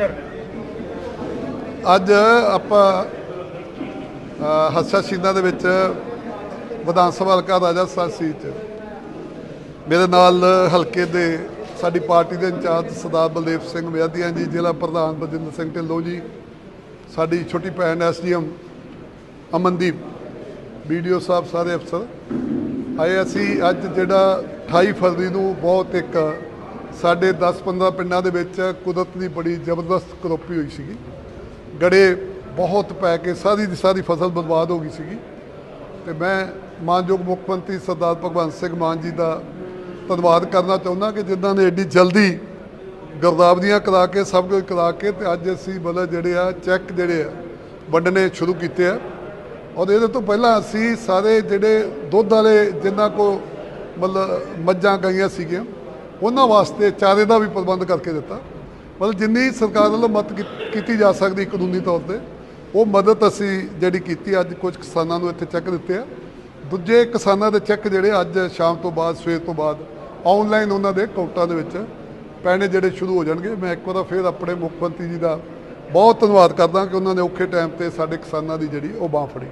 Sir. ਅੱਜ ਆਪਾਂ ਅ, ਹੱਸਾ ਸ਼ੀਨਾ ਦੇ ਵਿੱਚ ਵਿਧਾਨ ਸਭਾ ਹਲਕਾ ਰਾਜਾ ਸੀ 'ਚ। ਮੇਰੇ ਨਾਲ ਹਲਕੇ ਦੇ ਸਾਡੀ ਪਾਰਟੀ ਦੇ ਇੰਚਾਰਜ ਸਰਦਾਰ ਬਲਦੇਵ ਸਿੰਘ ਵਿਆਦੀਆਂ ਜੀ ਜ਼ਿਲ੍ਹਾ ਪ੍ਰਧਾਨ ਬਲਜਿੰਦਰ ਸਿੰਘ ਢਿੱਲੋਂ ਜੀ ਸਾਡੀ ਛੋਟੀ ਭੈਣ ਐਸਡੀਐਮ ਅਮਨਦੀਪ ਵੀਡੀਓ ਸਾਹਿਬ ਸਾਰੇ ਅਫਸਰ। ਆਏ ਅਸੀਂ ਅੱਜ ਜਿਹੜਾ 28 ਫਰਵਰੀ ਨੂੰ ਬਹੁਤ ਇੱਕ ਸਾਡੇ 10-15 ਪਿੰਡਾਂ ਦੇ ਵਿੱਚ ਕੁਦਰਤ ਦੀ ਬੜੀ ਜ਼ਬਰਦਸਤ ਕਰੋਪੀ ਹੋਈ ਸੀਗੀ। ਗੜੇ ਬਹੁਤ ਪੈ ਕੇ ਸਾਰੀ ਦੀ ਸਾਰੀ ਫਸਲ ਬਰਬਾਦ ਹੋ ਗਈ ਸੀਗੀ। ਤੇ ਮੈਂ ਮਾਨਯੋਗ ਮੁੱਖ ਮੰਤਰੀ ਸਰਦਾਰ ਭਗਵੰਤ ਸਿੰਘ ਮਾਨ ਜੀ ਦਾ ਧੰਨਵਾਦ ਕਰਨਾ ਚਾਹੁੰਦਾ ਕਿ ਜਿੱਦਾਂ ਨੇ ਐਡੀ ਜਲਦੀ ਗਰਦਾਵਰੀਆਂ ਕਰਾ ਕੇ, ਸਭ ਕੁਝ ਕਰਾ ਕੇ ਤੇ ਅੱਜ ਅਸੀਂ ਮਤਲਬ ਜਿਹੜੇ ਆ, ਚੈੱਕ ਜਿਹੜੇ ਆ, ਵੰਡਣੇ ਸ਼ੁਰੂ ਕੀਤੇ ਆ। ਔਰ ਇਹਦੇ ਤੋਂ ਪਹਿਲਾਂ ਅਸੀਂ ਸਾਰੇ ਜਿਹੜੇ ਦੁੱਧ ਵਾਲੇ ਜਿਨ੍ਹਾਂ ਕੋ ਮਤਲਬ ਮੱਝਾਂ ਗਾਈਆਂ ਸੀਗੀਆਂ ਉਹਨਾਂ ਵਾਸਤੇ ਚਾਰੇ ਦਾ ਵੀ ਪ੍ਰਬੰਧ ਕਰਕੇ ਦਿੱਤਾ। ਮਤਲਬ ਜਿੰਨੀ ਸਰਕਾਰ ਵੱਲੋਂ ਮਦਦ ਕੀਤੀ ਜਾ ਸਕਦੀ ਕਾਨੂੰਨੀ ਤੌਰ ਤੇ, ਉਹ ਮਦਦ ਅਸੀਂ ਜਿਹੜੀ ਕੀਤੀ ਅੱਜ ਕੁਝ ਕਿਸਾਨਾਂ ਨੂੰ ਇੱਥੇ ਚੈੱਕ ਦਿੱਤੇ ਆ। ਦੂਜੇ ਕਿਸਾਨਾਂ ਦੇ ਚੈੱਕ ਜਿਹੜੇ ਅੱਜ ਸ਼ਾਮ ਤੋਂ ਬਾਅਦ, ਸਵੇਰ ਤੋਂ ਬਾਅਦ ਆਨਲਾਈਨ ਉਹਨਾਂ ਦੇ ਅਕਾਊਂਟਾਂ ਦੇ ਵਿੱਚ ਪੈਣੇ ਜਿਹੜੇ ਸ਼ੁਰੂ ਹੋ ਜਾਣਗੇ। ਮੈਂ ਇੱਕ ਵਾਰ ਫਿਰ ਆਪਣੇ ਮੁੱਖ ਮੰਤਰੀ ਜੀ ਦਾ ਬਹੁਤ ਧੰਨਵਾਦ ਕਰਦਾ ਕਿ ਉਹਨਾਂ ਨੇ ਔਖੇ ਟਾਈਮ ਤੇ ਸਾਡੇ ਕਿਸਾਨਾਂ ਦੀ ਜਿਹੜੀ ਉਹ ਬਾਹ ਫੜੀ।